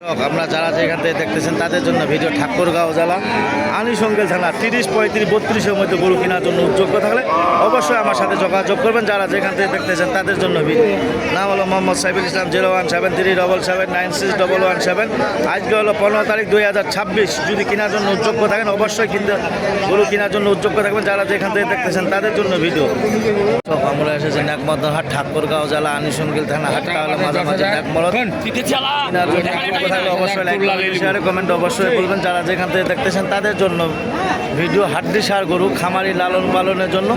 আপনারা যারা যেখান থেকে দেখতেছেন তাদের জন্য ভিডিও ঠাকুরগাঁও জেলা আনিসঙ্গেল থানা তিরিশ পঁয়ত্রিশ বত্রিশের মধ্যে গরু কেনার জন্য উদ্যোগ্য থাকলে অবশ্যই আমার সাথে যোগাযোগ করবেন। যারা যেখান থেকে দেখতেছেন তাদের জন্য ভিডিও। নাম হলো Mohammad Saiful Islam zero one seven three double seven nine six double one seven. আজকে হলো পনেরো তারিখ দুই হাজার ছাব্বিশ। যদি কেনার জন্য উদ্যোগ্য থাকেন অবশ্যই কিনতে গরু কেনার জন্য উদ্যোগ্য থাকবেন। যারা যেখান থেকে দেখতেছেন তাদের জন্য ভিডিও। আমরা এসেছি নাকমদ্দর হাট ঠাকুরগাঁও জেলা আনিসঙ্গিল থানা হাটটা হলো মাঝামাঝি উদ্যোগ্য থাকলে অবশ্যই লাইক শেয়ার কমেন্ট অবশ্যই বলবেন। যারা যেখান থেকে দেখতেছেন তাদের জন্য ভিডিও হাড্ডি সার গরু খামারি লালন পালনের জন্য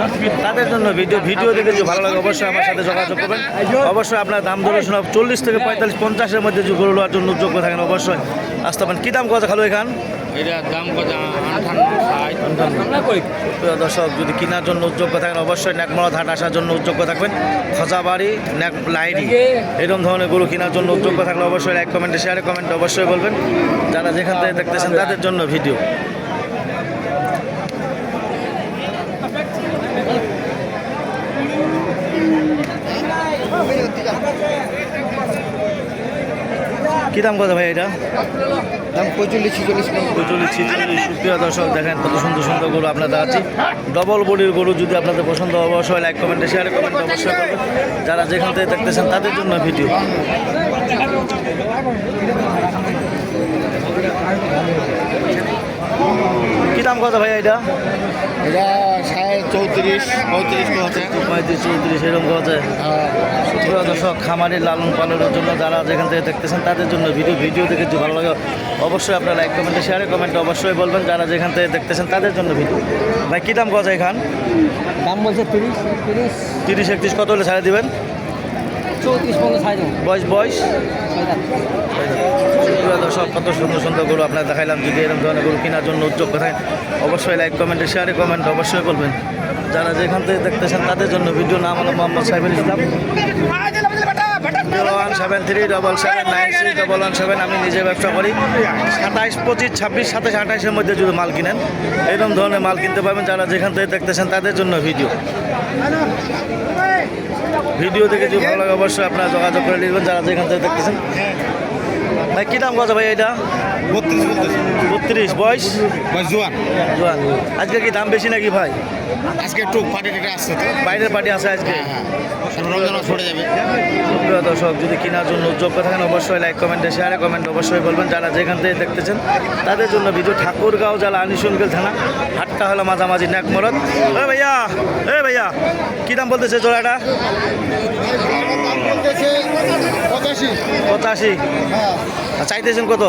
তাদের জন্য ভিডিও ভিডিও দেখে যদি ভালো লাগে অবশ্যই আমার সাথে যোগাযোগ করবেন। অবশ্যই আপনার দাম ধরে শোনা চল্লিশ থেকে পঁয়তাল্লিশ পঞ্চাশের মধ্যে যে গরু নেওয়ার জন্য যোগ্য থাকেন অবশ্যই। আসতে পারেন কী দাম কথা খালো এখান? এটা দাম ষাট দর্শক, যদি কেনার জন্য উদ্যোগ্য থাকেন, অবশ্যই ন্যাকমরদ হাট আসার জন্য উদ্যোগ্য থাকবেন। খোঁজাবাড়ি, ন্যাক লাইডি, এরকম ধরনের গরু কেনার জন্য উদ্যোগ্য থাকলে অবশ্যই লাইক কমেন্টে শেয়ারে কমেন্টে অবশ্যই বলবেন। যারা যেখান থেকে দেখতেছেন, তাদের জন্য ভিডিও কি দাম কত ভাই এটা? দাম পঁয়তাল্লিশ ছিচল্লিশ প্রচলিত ছিচল্লিশ। প্রিয় দর্শক দেখেন কত সুন্দর সুন্দর গরু আপনাদের আছে ডবল বডির গরু যদি আপনাদের পছন্দ হয় অবশ্যই লাইক কমেন্টে শেয়ার কমেন্ট অবশ্যই করবেন। যারা যেখান থেকে দেখতেছেন তাদের জন্য ভিডিও কি দাম কত ভাই এটা? এটা চৌত্রিশ পঁয়ত্রিশ পঁয়ত্রিশ চৌত্রিশ এরকম আছে? দর্শক খামারি লালন পালনের জন্য যারা যেখান থেকে দেখতেছেন তাদের জন্য ভিডিও ভিডিও দেখে যদি ভালো লাগে অবশ্যই আপনারা লাইক কমেন্টে শেয়ারে কমেন্টে অবশ্যই বলবেন। যারা যেখান থেকে দেখতেছেন তাদের জন্য ভিডিও। ভাই কী দাম কথা এখান? দাম বলছে তিরিশ তিরিশ। তিরিশ একত্রিশ কত হলে ছাড়ে দিবেন চৌত্রিশ পনেরো সাড়ে দেবো বয়স বয়স? প্রিয় দর্শক কত সুন্দর সুন্দর গরু আপনার দেখাইলাম। যদি এরকম ধরনের গরু কেনার জন্য উদ্যোগ করেন অবশ্যই লাইক কমেন্টে শেয়ারে কমেন্ট অবশ্যই বলবেন। যারা যেখান থেকে দেখতেছেন তাদের জন্য ভিডিও নাম হলো Mohammad Saiful Islam. One seven three double seven double one seven আমি নিজে ব্যবসা করি। সাতাইশ, পঁচিশ, ছাব্বিশ সাতাশ আঠাইশের মধ্যে যদি মাল কিনেন, এরকম ধরনের মাল কিনতে পারবেন যারা যেখান থেকে দেখতেছেন তাদের জন্য ভিডিও। ভিডিও থেকে যদি ভালো লাগে, অবশ্যই আপনারা যোগাযোগ করে নেবেন, যারা যেখান থেকে দেখতেছেন। ভাই কী দাম কত ভাই এটা? বত্রিশ বত্রিশ। বয়স? জোয়ান। জোয়ান। আজকে কি দাম বেশি নাকি ভাই? আজকে একটু পার্টি টাটি আসছে তো। বাইরের পার্টি আছে আজকে? হ্যাঁ হ্যাঁ। রমজান যাবে। প্রিয় দর্শক যদি কেনার জন্য যোগ্য থাকেন অবশ্যই লাইক কমেন্টে শেয়ারে কমেন্ট অবশ্যই বলবেন। যারা যেখান থেকে দেখতেছেন তাদের জন্য ভিডিও ঠাকুরগাঁও জেলা আনিসুনগেল থানা হাটটা হলো মাঝামাঝি ন্যাকমরদ এ ভাইয়া এ ভাইয়া কী দাম বলতেছে জোড়াটা? চাইতেছেন কত?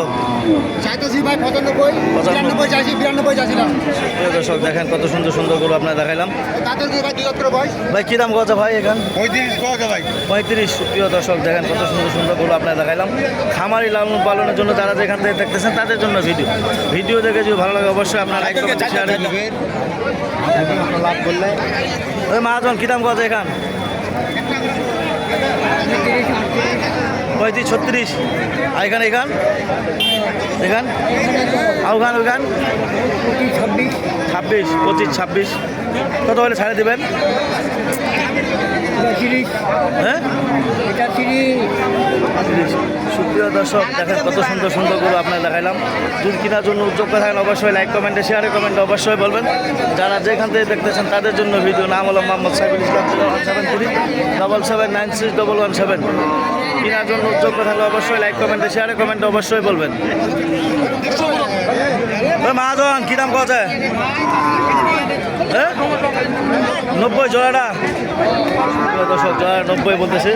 চাইতেছি ভাই পঁচানব্বই চাইছি বিরানব্বই চাইছিলাম প্রিয় দর্শক দেখেন কত সুন্দর সুন্দর গরু আপনার দেখাইলাম। ভাই কী দাম ভাই এখান? পঁয়ত্রিশ কত ভাই। পঁয়ত্রিশ প্রিয় দর্শক দেখেন কত সুন্দর সুন্দর গরু আপনার দেখাইলাম। খামারি লালন পালনের জন্য যারা যেখান থেকে দেখতেছেন তাদের জন্য ভিডিও। ভিডিও দেখে যদি ভালো লাগে অবশ্যই আপনার লাইক করবেন। শেয়ার লাভ করলে। ওই মহাজন কী দাম কত এখান? পঁয়ত্রিশ, ছত্রিশ। আর এখান এখান এখান আর ওখান ওখান ছাব্বিশ। ছাব্বিশ, পঁচিশ, ছাব্বিশ। কত হলে ছাড়ে দেবেন? হ্যাঁ। সুপ্রিয় দর্শক দেখেন কত সুন্দর সুন্দর করে আপনার দেখাইলাম। যদি কেনার জন্য উদ্যোগ থাকেন অবশ্যই লাইক কমেন্টে শেয়ারে কমেন্টে অবশ্যই বলবেন। যারা যেখান থেকে দেখতেছেন তাদের জন্য ভিডিও নাম হলো Mohammad Saiful Islam seven three double seven nine six double one seven কেনার জন্য উদ্যোগ থাকলে অবশ্যই লাইক কমেন্টে শেয়ারে কমেন্টে অবশ্যই বলবেন। মহাজন কী দাম কথা হ্যাঁ? নব্বই জোড়াটা। প্রিয় দর্শক জোড়া নব্বই বলতেছে।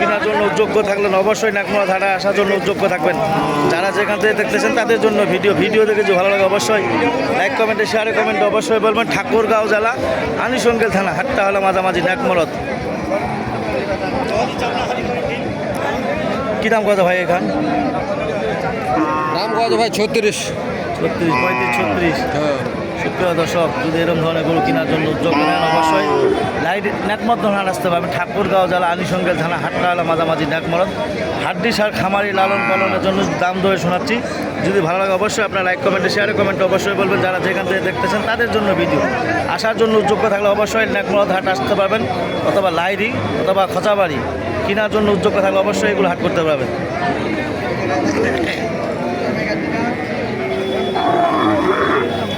কেনার জন্য যোগ্য থাকলেন অবশ্যই নাকমোড়া ধারা আসার জন্য যোগ্য থাকবেন। যারা যেখান থেকে দেখতেছেন তাদের জন্য ভিডিও ভিডিও দেখে যদি ভালো লাগে অবশ্যই লাইক কমেন্টে শেয়ারে কমেন্টে অবশ্যই বলবেন। ঠাকুরগাঁও জেলা আনিসঙ্গেল থানা হাটটা হলো মাঝামাঝি নাকমরদ কী দাম কত ভাই এখান? দাম কত ভাই? ছত্রিশ। ছত্রিশ পঁয়ত্রিশ ছত্রিশ। হ্যাঁ। সুপ্রিয় দর্শক যদি এরকম ধরনের গরু কেনার জন্য উদ্যোগ নেন অবশ্যই লাইট ন্যাকমত হাট আসতে পারবেন ঠাকুরগাঁও জেলা আনিসঙ্গেল থানা হাটটা হলো মাঝামাঝি ন্যাকমরদ হাড্ডি সার খামারি লালন পালনের জন্য দাম ধরে শোনাচ্ছি। যদি ভালো লাগে অবশ্যই আপনার লাইক কমেন্টে শেয়ারে কমেন্টে অবশ্যই বলবেন। যারা যেখান থেকে দেখতেছেন তাদের জন্য ভিডিও আসার জন্য যোগ্য থাকলে অবশ্যই ন্যাকমরদ হাট আসতে পারবেন, অথবা লাইরি, অথবা খচাবাড়ি। কেনার জন্য উদ্যোগ থাকলে অবশ্যই এগুলো হাট করতে পারবেন।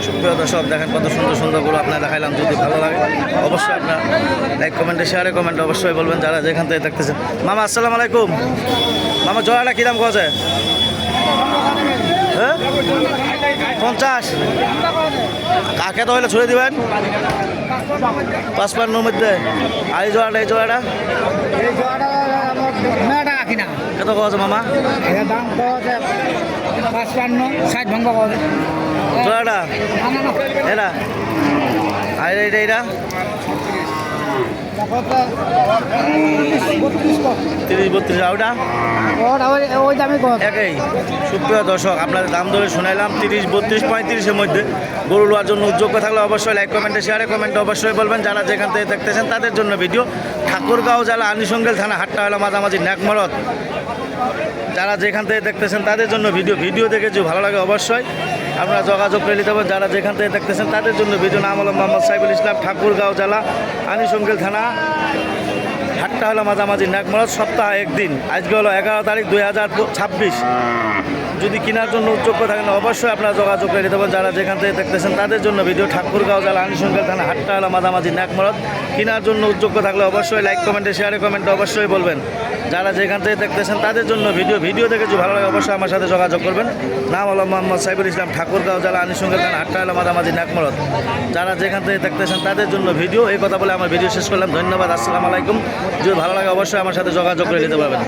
সুপ্রিয় দর্শক, দেখেন কত সুন্দর সুন্দর গরু আপনার দেখাইলাম, যদি ভালো লাগে অবশ্যই আপনার লাইক কমেন্টে শেয়ারে কমেন্টে অবশ্যই বলবেন, যারা যেখান থেকে দেখতেছেন। মামা, আসসালামু আলাইকুম। মামা, জোড়াটা কী দাম হ্যাঁ? পঞ্চাশ। কাকে তো হলে ছুড়ে দিবেন? পাঁচপান্নর মধ্যে। আর এই জোড়াটা এই জোড়াটা? কত কছে মামা? দাম ষাট ভঙ্গ এটা আর এইটা এইটা তিরিশ বত্রিশ সুপ্রিয় দর্শক, আপনাদের দাম ধরে শুনাইলাম, তিরিশ বত্রিশ পঁয়ত্রিশের মধ্যে। গরু লোয়ার জন্য উদ্যোগ্য থাকলে অবশ্যই লাইক কমেন্টে শেয়ারে কমেন্টে অবশ্যই বলবেন। যারা যেখান থেকে দেখতেছেন, তাদের জন্য ভিডিও ঠাকুরগাঁও জেলা আনিসঙ্গেল থানা হাটটা হলো মাঝামাঝি ন্যাকমরত যারা যেখান থেকে দেখতেছেন, তাদের জন্য ভিডিও ভিডিও দেখে যদি ভালো লাগে অবশ্যই আপনারা যোগাযোগ করে নিতে যারা যেখান থেকে দেখতেছেন তাদের জন্য ভিডিও নাম হলো মোহাম্মদ সাইফুল ইসলাম, ঠাকুরগাঁও জেলা, আনিসঙ্গেল থানা। হাটটা হলো মাঝামাঝি নাকমরত সপ্তাহে একদিন। আজকে হলো এগারো তারিখ দুই হাজার ছাব্বিশ। যদি কেনার জন্য উদ্যোগ্য থাকেন, অবশ্যই আপনারা যোগাযোগ করে নিতে পারেন যারা যেখান থেকে দেখতেছেন তাদের জন্য ভিডিও, ঠাকুরগাঁও জেলা, আনিসঙ্গেল থানা, হাটটা হলো মাঝামাঝি নাকমরত কেনার জন্য উদ্যোগ্য থাকলে অবশ্যই লাইক কমেন্টে শেয়ারে কমেন্টে অবশ্যই বলবেন। যারা যেখান থেকে দেখতেছেন তাদের জন্য ভিডিও ভিডিও দেখে যদি ভালো লাগে অবশ্যই আমার সাথে যোগাযোগ করবেন। নাম হলো মোহাম্মদ সাইবুল ইসলাম ঠাকুরগাঁও জেলা আনিসঙ্গের গান হাটটা হলো মাঝামাঝি নাকমরত যারা যেখান থেকে দেখতেছেন তাদের জন্য ভিডিও, এই কথা বলে আমার ভিডিও শেষ করলাম। ধন্যবাদ, আসসালামু আলাইকুম। যদি ভালো লাগে অবশ্যই আমার সাথে যোগাযোগ করে নিতে পারবেন।